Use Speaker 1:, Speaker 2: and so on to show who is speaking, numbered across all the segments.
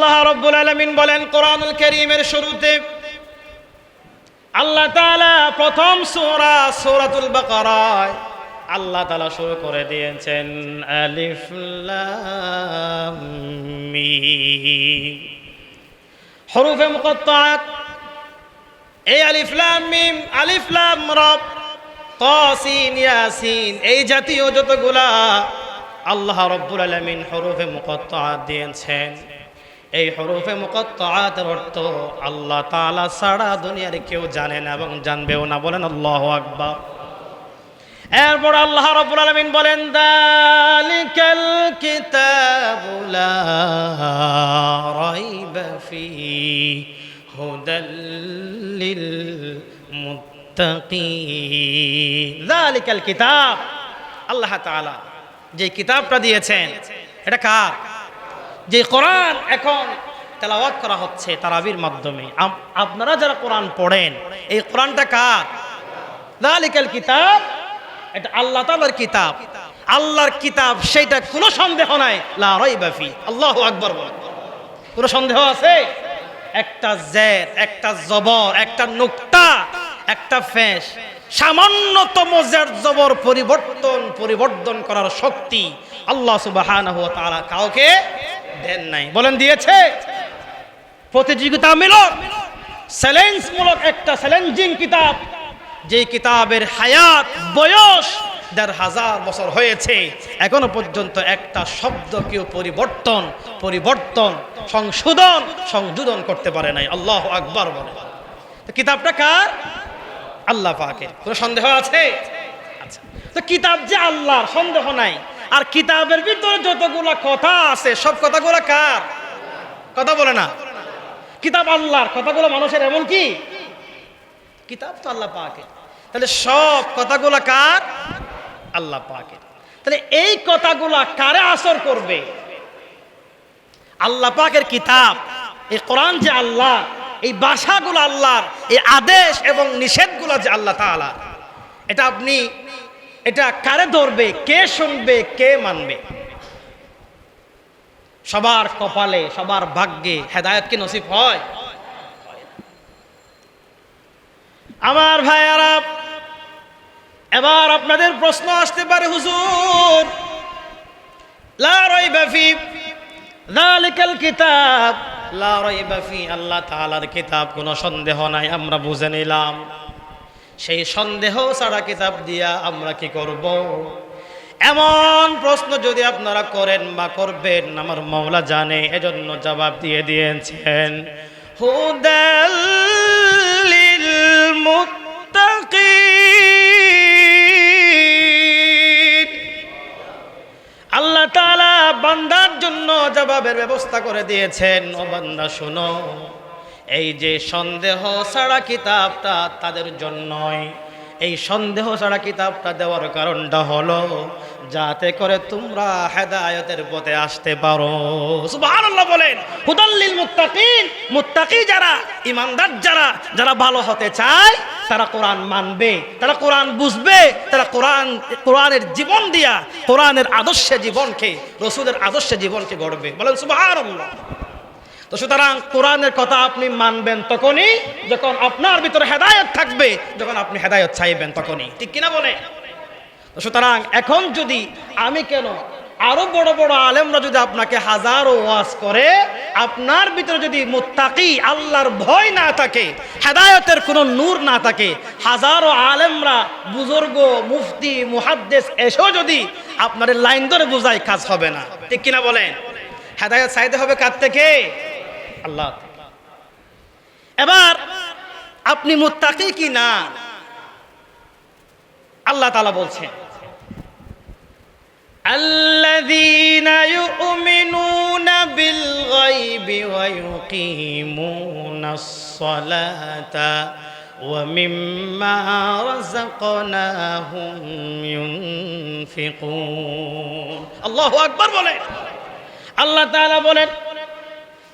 Speaker 1: আল্লাহ রব্বুল আলমিন বলেন কোরআনুল করিমের শুরুতে আল্লাহ তাআলা প্রথম সূরা সূরাতুল বাকারায় আল্লাহ তাআলা শুরু করে দিয়েছেন আলিফ লাম হরুফে মুকত্তাআত। এই আলিফ লাম মিম, আলিফ লাম রা ইয়াসিন, এই জাতীয় যতগুলা আল্লাহ রব্বুল আলামিন হরুফে মুকত্তাআত দিয়েছেন। এই হরুফে মুকত্তাআতের অর্থ আল্লাহ তালা সারা দুনিয়ার কেউ জানে না এবং জানবেও না। বলেন আল্লাহু আকবার। এরপর আল্লাহ রব্বুল আলামিন বলেন, দালিকাল কিতাবু লা রাইবা ফি দালিকাল কিতাব। আল্লাহ তাআলা যে কিতাবটা দিয়েছেন, এটা কার? যে কোরআন এখন তেলাওয়াত করা হচ্ছে তারাবির মাধ্যমে। আপ- আপনারা যারা কোরআন পড়েন, এই কোরআনটা কার? দালিকাল কিতাব। এটা আল্লাহ তাআলার কিতাব। আল্লাহর কিতাব, সেইটা কোনো সন্দেহ নাই। লা রাইবা ফি। আল্লাহু আকবার বলেন। কোনো সন্দেহ আছে? একটা জের একটা জবর, একটা নুক্তা, একটা ফেস সামান্যতম জের জবর পরিবর্তন পরিবর্তন করার শক্তি আল্লাহ তাআলা কাউকে দেন নাই। বলেন, দিয়েছে? প্রতিযোগিতামূলক, চ্যালেঞ্জমূলক একটা চ্যালেঞ্জিং কিতাব যে কিতাবের হায়াত, বয়স দেড় হাজার বছর হয়েছে। এখনও পর্যন্ত একটা শব্দ কেউ পরিবর্তন পরিবর্তন, সংশোধন, সংযোজন করতে পারে নাই। আল্লাহ আকবর বলে। কিতাবটা কার? আল্লাহ পাকের। কোনো সন্দেহ আছে? আচ্ছা। তো কিতাব যে আল্লাহর, সন্দেহ নাই। আর কিতাবের ভিতরে যতগুলা কথা আছে, সব কথাগুলো কার? কথা বলে না। কিতাব আল্লাহর, কথাগুলো মানুষের এমন কি? কিতাব তো আল্লাহ পাকে তাহলে সব কথাগুলো কার? আল্লাহ পাকে তাহলে এই কথাগুলা কারে আসর করবে? আল্লাহ পাকের কিতাব, এই কোরআন যে আল্লাহ, এই ভাষাগুলো আল্লাহর, এই আদেশ এবং নিষেধগুলো যে আল্লাহ তাআলা, এটা আপনি এটা কারে ধরবে? কে শুনবে? কে মানবে? সবার কপালে, সবার ভাগ্যে হেদায়ত কি নসিব হয়? আমার ভাইয়ারা, এবার আপনাদের প্রশ্ন আসতে পারে, হুজুর। কিতাব। আল্লাহ তাআলার কিতাব, কোনো সন্দেহ নাই, আমরা বুঝে নিলাম। সেই সন্দেহ ছাড়া কিতাব দিয়া আমরা কি করব? এমন প্রশ্ন যদি আপনারা করেন বা করবেন, আমার মাওলা জানে, এজন্য জবাব দিয়ে দিয়েছেন। আল্লাহ বান্দার জন্য জবাবের ব্যবস্থা করে দিয়েছেন। ও বান্দা, শোনো। এই যে সন্দেহ ছাড়া কিতাবটা তাদের জন্যই। এই সন্দেহ ছাড়া কিতাবটা দেওয়ার কারণটা হলো, যাতে করে তোমরা হেদায়তের পথে আসতে পারো। সুবহানাল্লাহ বলেন হুদাল্লিল যারা, ইমানদার যারা যারা ভালো হতে চায়, তারা কোরআন মানবে, তারা কোরআন বুঝবে, তারা কোরআন, কোরআনের জীবন দিয়া, কোরআনের আদর্শে জীবনকে, রসুলের আদর্শে জীবনকে গড়বে। বলেন সুবহানাল্লাহ। তো সুতরাং কোরআনের কথা আপনি মানবেন তখনই, যখন আপনার ভিতরে হেদায়ত থাকবে, যখন আপনি হেদায়ত চাইবেন তখনই। ঠিক কিনা বলে? তো সুতরাং এখন যদি আমি কেন আরও বড় বড় আলেমরা যদি আপনাকে হাজারো ওয়াজ করে, আপনার ভিতরে যদি মুত্তাকি, আল্লাহর ভয় না থাকে, হেদায়তের কোনো নূর না থাকে, হাজারো আলেমরা, বুজুর্গ, মুফতি, মুহাদ্দেস এসেও যদি আপনার লাইন ধরে বোঝায় কাজ হবে না। ঠিক কিনা বলেন? হেদায়ত চাইতে হবে কার থেকে? আল্লাহ এবার আপনি মুত্তাকি কি না আল্লাহ তালা বলছেন الذين يؤمنون بالغيب ويقيمون الصلاة ومما رزقناهم ينفقون الله أكبر বলেন আল্লাহ তাআলা বলেন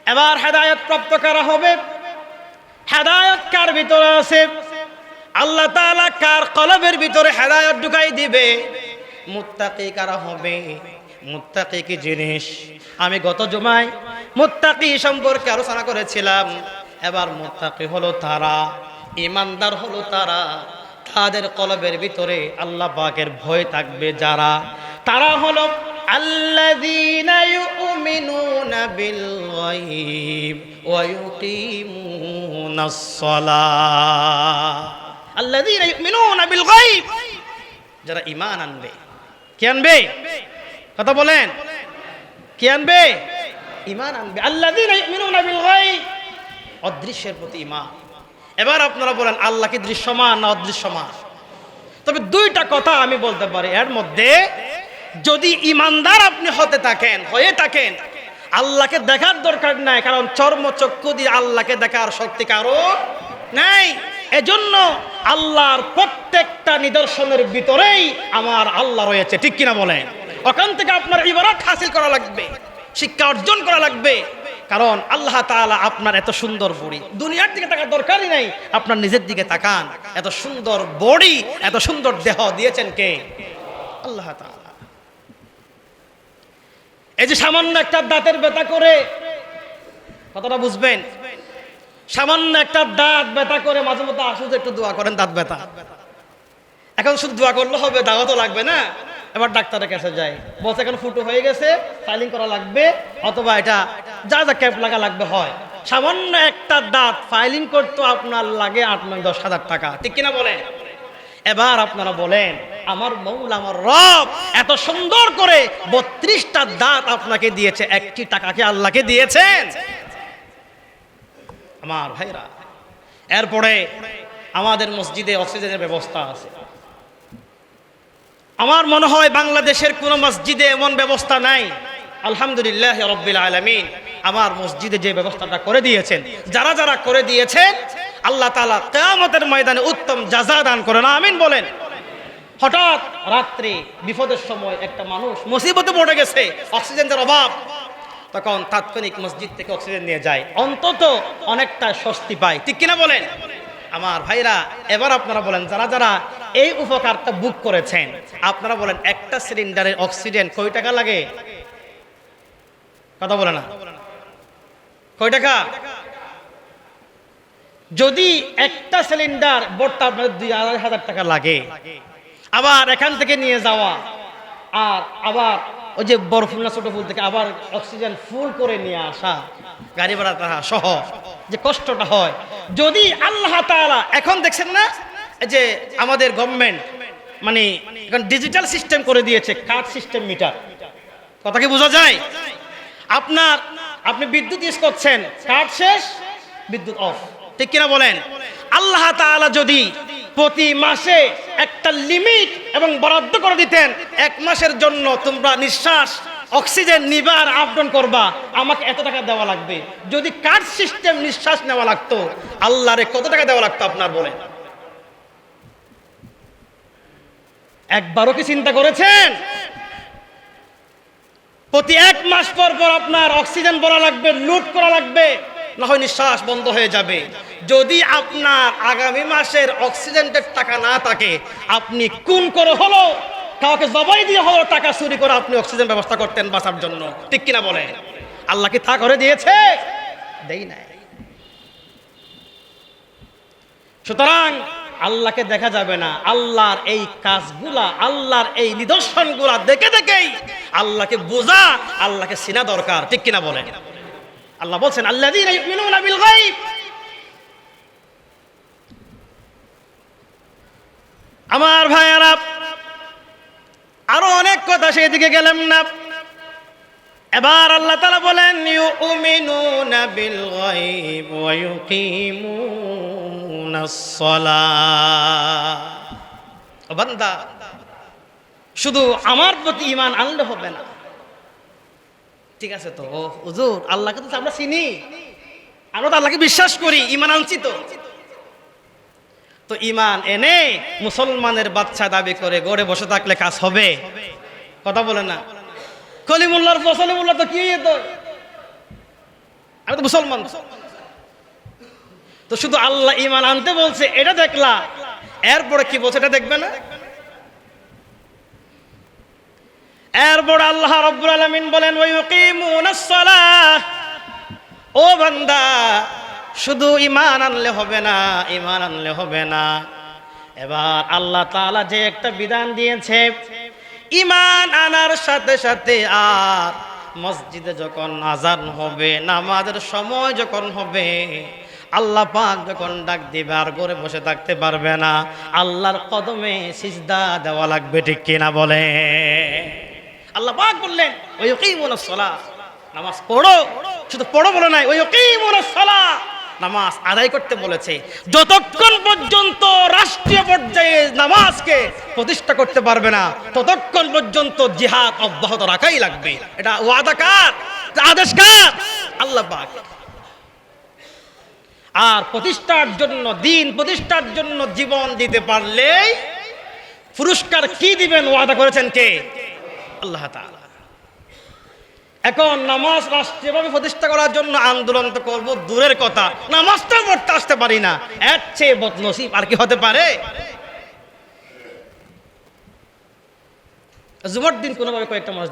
Speaker 1: এবার হেদায়ত প্রাপ্ত করা হবে? হেদায়ত কার ভিতরে আছে? আল্লাহ তাআলা কার কলবের ভিতরে হেদায়ত ঢুকাই দিবে? মুত্তাকি কারা হবে? মুত্তাকি কি জিনিস? আমি গত জমায় মোত্তাকি সম্পর্কে আলোচনা করেছিলাম। এবার মোত্তাকি হলো তারা, ইমানদার হলো তারা। তাদের কলবের ভিতরে আল্লাহ পাকের ভয় থাকবে যারা। তারা হলো গায়ব ওয়া ইউকিমুনাস সালাহ আল্লাযীনা ইউমিনুনা বিল গায়ব যারা ঈমান আনবে, কে আনবে? কথা বলেন। কে আনবে? ঈমান আনবে। আল্লাযীনা ইউমিনুনা বিল গায়ব অদৃশ্যের প্রতি ইমান এবার আপনারা বলেন, আল্লাহ কি দৃশ্যমান না অদৃশ্যমান? তবে দুইটা কথা আমি বলতে পারি। এর মধ্যে যদি ইমানদার আপনি হতে থাকেন, হয়ে থাকেন, আল্লাহকে দেখার দরকার নাই, কারণ চর্মচক্ষু দিয়ে আল্লাহকে দেখার শক্তি কারও নাই। এজন্য আল্লাহর প্রত্যেকটা নিদর্শনের ভিতরেই আমার আল্লাহ রয়েছে, ঠিক কিনা বলেন? ওখান থেকে আপনার ইবারত হাসিল করা লাগবে, শিক্ষা অর্জন করা লাগবে, কারণ আল্লাহ তাআলা আপনার এত সুন্দর বডি। দুনিয়ার দিকে তাকার দরকারই নাই, আপনার নিজের দিকে তাকান। এত সুন্দর বডি, এত সুন্দর দেহ দিয়েছেন কে? আল্লাহ তাআলা। এই যে সামান্য একটা দাঁতের ব্যথা করে, কথাটা বুঝবেন? সামান্য একটা দাঁত ব্যথা করে মাঝে মধ্যে আসুন একটু দোয়া করেন, দাঁত ব্যথা। এখন শুধু দোয়া করলে হবে, দাওয়া তো লাগবে না। এবার ডাক্তারের কাছে যায় বলছে, এখন ফুটো হয়ে গেছে ফাইলিং করা লাগবে, অথবা এটা যা যা ক্যাপ লাগা লাগবে হয়। সামান্য একটা দাঁত ফাইলিং করতে আপনার লাগে আট নয়, দশ হাজার টাকা। ঠিক কিনা বলেন? এবার আপনারা বলেন, আমার মৌল, আমার রব এত সুন্দর করে বত্রিশটা দাঁত আপনাকে দিয়েছে, একটি টাকাকে আল্লাহকে দিয়েছেন? আমার ভাইরা, এরপরে আমাদের মসজিদে অক্সিজেনের ব্যবস্থা আছে। আমার মনে হয় বাংলাদেশের কোন মসজিদে এমন ব্যবস্থা নাই। আলহামদুলিল্লাহ আলমিন, আমার মসজিদে যে ব্যবস্থাটা করে দিয়েছেন, যারা যারা করে দিয়েছেন আল্লাহ তালা কেয়ামতের ময়দানে উত্তম জাজা দান করেন। আমিন বলেন। হঠাৎ রাত্রে, বিপদের সময় একটা মানুষ মুসিবতে পড়ে গেছে, অক্সিজেনের অভাব। তখন তাৎক্ষণিক মসজিদ থেকে অক্সিজেন নিয়ে যায়। অন্তত অনেকটা স্বস্তি পায়। ঠিক কিনা বলেন? আমার ভাইরা, এবার আপনারা বলেন, যারা যারা এই উপকারটা বুক করেছেন, আপনারা বলেন, একটা সিলিন্ডারের অক্সিজেন কয় টাকা লাগে? কথা বলে না। কয় টাকা? যদি একটা সিলিন্ডার বোর্ডটা আপনার দুই আড়াই হাজার টাকা লাগে, আবার এখান থেকে নিয়ে যাওয়া, আর আবার ওই যে বড় ফুল না ছোট ফুল থেকে আবার অক্সিজেন ফুল করে নিয়ে আসা, গাড়ি ভাড়া সহ, যে কষ্টটা হয়। যদি আল্লাহ তাআলা, এখন দেখছেন না যে আমাদের গভর্নমেন্ট মানে এখন ডিজিটাল সিস্টেম করে দিয়েছে কার্ড সিস্টেম মিটার কথা কি বোঝা যায়? আপনার, আপনি বিদ্যুৎ ইউজ করছেন কার্ড শেষ, বিদ্যুৎ অফ ঠিক কিনা বলেন? আল্লাহ তাআলা যদি প্রতি মাসে একটা লিমিট এবং বরাদ্দ করে দিতেন, এক মাসের জন্য তোমরা নিঃশ্বাস, অক্সিজেন নিবার আপডাউন করবা, আমাকে এত টাকা দেওয়া লাগবে। যদি কার্ড সিস্টেম নিঃশ্বাস নেওয়া লাগতো, আল্লাহরে কত টাকা দেওয়া লাগতো আপনার বলে? একবারও কি চিন্তা করেছেন? প্রতি এক মাস পর পর আপনার অক্সিজেন ভরা লাগবে, লুট করা লাগবে না হয় নিঃশ্বাস বন্ধ হয়ে যাবে। যদি আপনার আগামী মাসের অক্সিজেনের টাকা না থাকে, আপনি কোন করে হলো, কাউকে জবাই দিয়ে হলো, টাকা চুরি করে আপনি অক্সিজেন ব্যবস্থা করতেন বাঁচার জন্য। ঠিক কিনা বলে? আল্লাহ কি তা করে দিয়েছে? দেই নাই। সুতরাং আল্লাহকে দেখা যাবে না। আল্লাহর এই কাজগুলা, আল্লাহর এই নিদর্শনগুলা দেখে দেখেই আল্লাহকে বোঝা, আল্লাহকে চিনা দরকার। ঠিক কিনা বলে? আল্লাহ বলছেন আল্লাহ আমার ভাইয়ারা, আরও অনেক কথা সেদিকে গেলাম না। এবার আল্লাহ তালা বলেন, ইউমিনুনা বিল গায়ব ওয়া ইউকিমুনাস সালাহ বান্দা, শুধু আমার প্রতি ঈমান আনলে হবে না। ঠিক আছে তো? ও, হুজুর, আল্লাহকে তো আমরা চিনি। আমরা তো আল্লাহকে বিশ্বাস করি, ঈমান আনছি তো। তো ইমান এনে মুসলমানের বাচ্চা দাবি করে গড়ে বসে থাকলে কাজ হবে। কথা বলে না। কলিমুল্লাহর ফসলিমুল্লাহ তো কি তো? আমি তো মুসলমান। তো শুধু আল্লাহ ইমান আনতে বলছে, এটা দেখলা। এরপরে কি বলছে, এটা দেখবে না? এরপর আল্লাহ রব্বুল আলামিন বলেন ও বান্দা, শুধু ইমান আনলে হবে না ইমান আনলে হবে না। এবার আল্লাহ তাআলা যে একটা বিধান দিয়েছে ইমান আনার সাথে সাথে আর মসজিদে যখন আজান হবে, নামাজের সময় যখন হবে, আল্লাহ পাক যখন ডাক দিবে, আর করে বসে থাকতে পারবে না, আল্লাহর কদমে সিজদা দেওয়া লাগবে ঠিক কিনা বলে। আল্লাহ পাক বললেন ওই কিমুনাস সালাহ নামাজ পড়ো। শুধু পড়ো বলে নাই ওই কিমুনাস সালাহ নামাজ আদায় করতে বলেছে। যতক্ষণ পর্যন্ত রাষ্ট্রীয় পর্যায়ে নামাজকে প্রতিষ্ঠা করতে পারবে না, ততক্ষণ পর্যন্ত জিহাদ অব্যাহত রাখাই লাগবে। এটা ওয়াদা কার? আদেশ কার? আল্লাহ পাক। আর প্রতিষ্ঠার জন্য, দিন প্রতিষ্ঠার জন্য জীবন দিতে পারলেই পুরস্কার কি দিবেন ওয়াদা করেছেন কে? আল্লাহ এখন নামাজ রাষ্ট্রীয়ভাবে প্রতিষ্ঠা করার জন্য আন্দোলন তো করব, দূরের কথা। নামাজটা পড়তে আসতে পারি না। এর চেয়ে বদনসিব আর কি হতে পারে? জুমার দিন কোনোভাবে কয়েকটা মাস